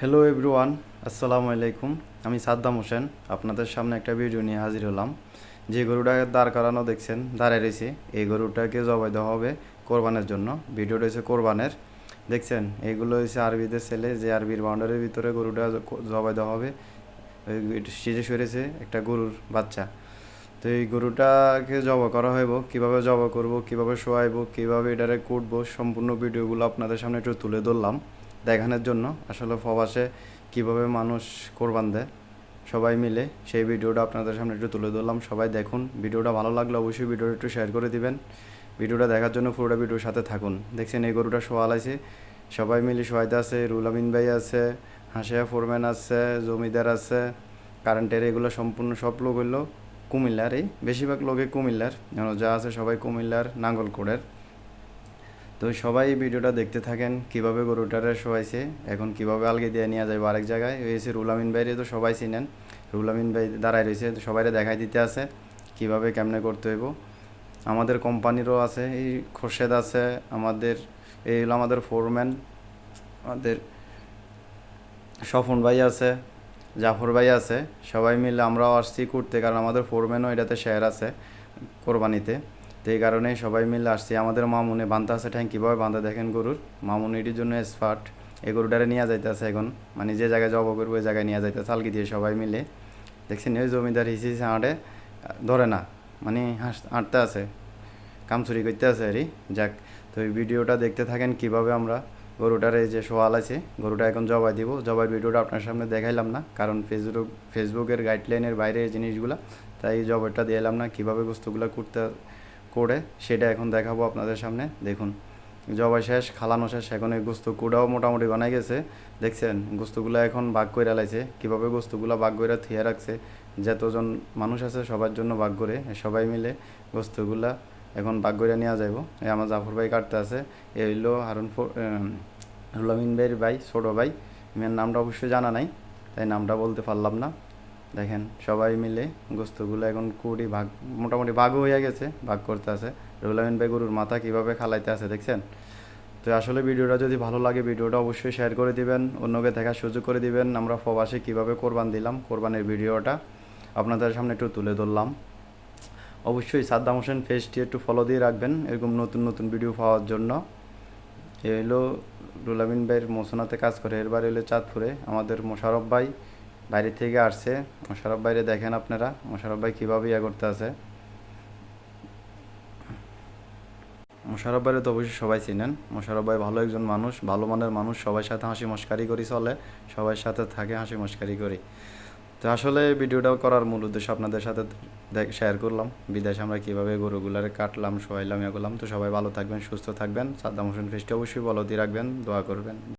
Hello everyone আসসালামু আলাইকুম। আমি সাদ্দাম হোসেন, আপনাদের সামনে একটা ভিডিও নিয়ে হাজির হলাম। যে গরুটা দাঁড় করানো দেখছেন, দাঁড়ায় রয়েছে, এই গরুটাকে জবাই দেওয়া হবে কোরবানের জন্য। ভিডিও রয়েছে কোরবানের। দেখছেন এইগুলো হয়েছে আরবিদের ছেলে, যে আরবির বাউন্ডারির ভিতরে গরুটা জবাই দেওয়া হবে। সিজে সরেছে একটা গরুর বাচ্চা। তো এই গরুটাকে জবা করা হইব, কীভাবে জবা করব, কীভাবে শোয়াইব, কীভাবে এটারে কুটবো, সম্পূর্ণ ভিডিওগুলো আপনাদের সামনে একটু তুলে ধরলাম। দেখানোর জন্য। আসলে প্রবাসে কীভাবে মানুষ কোরবান দেয়, সবাই মিলে সেই ভিডিওটা আপনাদের সামনে একটু তুলে ধরলাম। সবাই দেখুন, ভিডিওটা ভালো লাগলে অবশ্যই ভিডিওটা একটু শেয়ার করে দিবেন। ভিডিওটা দেখার জন্য পুরোটা ভিডিওর সাথে থাকুন। দেখছেন এই গরুটা শোয়াল আছে সবাই মিলে শোয়াইতে আছে, রুল আমিন ভাই আছে, হাসিয়া ফোরম্যান আছে, জমিদার আছে কারেন্টের এগুলো সম্পূর্ণ সব লোক হইল কুমিল্লার এই বেশিরভাগ লোকে কুমিল্লার। যেন যা আছে সবাই কুমিল্লার নাঙ্গলকোড়ের তো সবাই ভিডিওটা দেখতে থাকেন, কীভাবে গরুটারে শোয়াইছে এখন কীভাবে আলগে দিয়ে নিয়ে যাবে আরেক জায়গায়। হয়েছে রুলামিন বাইরে তো সবাই চিনেন রুলামিন ভাই দাঁড়ায় রয়েছে, তো সবাইরে দেখাই দিতে আছে কীভাবে কেমনে করতে হইব। আমাদের কোম্পানিরও আছে, এই খোরশেদ আছে, আমাদের, এই হলো আমাদের ফোরম্যান, আমাদের স্বপন ভাই আছে, জাফর ভাই আছে, সবাই মিলে আমরাও আসছি করতে, কারণ আমাদের ফোরম্যানও এটাতে শেয়ার আছে কোরবানিতে। তো এই কারণে সবাই মিলে আসছি। আমাদের মামুনে বান্ধা আছে ঠ্যাং কীভাবে বান্ধা দেখেন গরুর। মামুন এটির জন্য স্পার্ট এই গরুটারে নিয়ে যাইতেছে এখন। মানে যে জায়গায় জব করব, ওই জায়গায় নিয়ে যাইতেছে আলগি দিয়ে সবাই মিলে। দেখছেন ওই জমিদার হিসি হাঁটে, ধরে না। মানে হাঁটতে আছে। কাম চুরি করতে আছে আরই যাক, তো এই ভিডিওটা দেখতে থাকেন কীভাবে আমরা গরুটার এই যে সোয়াল আছে, গরুটা এখন জবাই দিব। জবাই ভিডিওটা আপনার সামনে দেখাইলাম না, কারণ ফেসবুক ফেসবুকের গাইডলাইনের বাইরে এই জিনিসগুলা, তাই জবাইটা এলাম না। কীভাবে বস্তুগুলো করতে করে সেটা এখন দেখাবো আপনাদের সামনে। দেখুন জবাই শেষ, খালানো শেষ, এখন এই গোস্ত কুড়াও মোটামুটি বানাই গেছে। দেখছেন, গোস্তগুলো এখন ভাগ করে লাইছে। কীভাবে গোস্তগুলো ভাগ করে থিয়ে রাখছে, যতজন মানুষ আছে সবার জন্য ভাগ করে, সবাই মিলে গোস্তগুলা এখন ভাগ করে নেওয়া যাইব। এই আমার জাফর ভাই কাটতে আছে, এ হইল হারুন রুলামিন ভাইয়ের ভাই, ছোটো ভাই। মেয়ের নামটা অবশ্যই জানা নাই, তাই নামটা বলতে পারলাম না। দেখেন, সবাই মিলে গোস্তগুলো এখন কুড়ি ভাগ, মোটামুটি ভাগও হয়ে গেছে, ভাগ করতে আছে। রুলামিন ভাই গরুর মাথা কীভাবে খালাইতে আছে দেখছেন? তো আসলে ভিডিওটা যদি ভালো লাগে, ভিডিওটা অবশ্যই শেয়ার করে দিবেন, অন্যকে দেখার সুযোগ করে দিবেন। আমরা প্রবাসে কীভাবে কোরবান দিলাম, কোরবানের ভিডিওটা আপনাদের সামনে একটু তুলে ধরলাম। অবশ্যই সাদ্দাম হোসেন পেজটি একটু ফলো দিয়ে রাখবেন, এরকম নতুন নতুন ভিডিও পাওয়ার জন্য। এ হলো রুলামিন ভাইয়ের মোসনাতে কাজ করে এর এলো চাঁদপুরে আমাদের মোশারফ ভাই। বাইরে থেকে আসছে। মোশারফ বাইরে দেখেন আপনারা মোশারফ ভাই কীভাবে ইয়ে করতে আছে। মোশারফ ভাইরে তো অবশ্যই সবাই চিনেন। মোশারফ ভাই ভালো একজন মানুষ, ভালো মানের মানুষ সবার সাথে হাসি মস্কারি করি চলে সবার সাথে থাকে, হাসি মস্কারি করি। তো আসলে ভিডিওটাও করার মূল উদ্দেশ্য আপনাদের সাথে শেয়ার করলাম। বিদেশে আমরা কীভাবে গরুগুলারে কাটলাম, শোয়াইলাম এ করলাম তো সবাই ভালো থাকবেন, সুস্থ থাকবেন। সাদ্দাম হোসেন ফেসটি অবশ্যই বলো দিয়ে রাখবেন, দোয়া করবেন।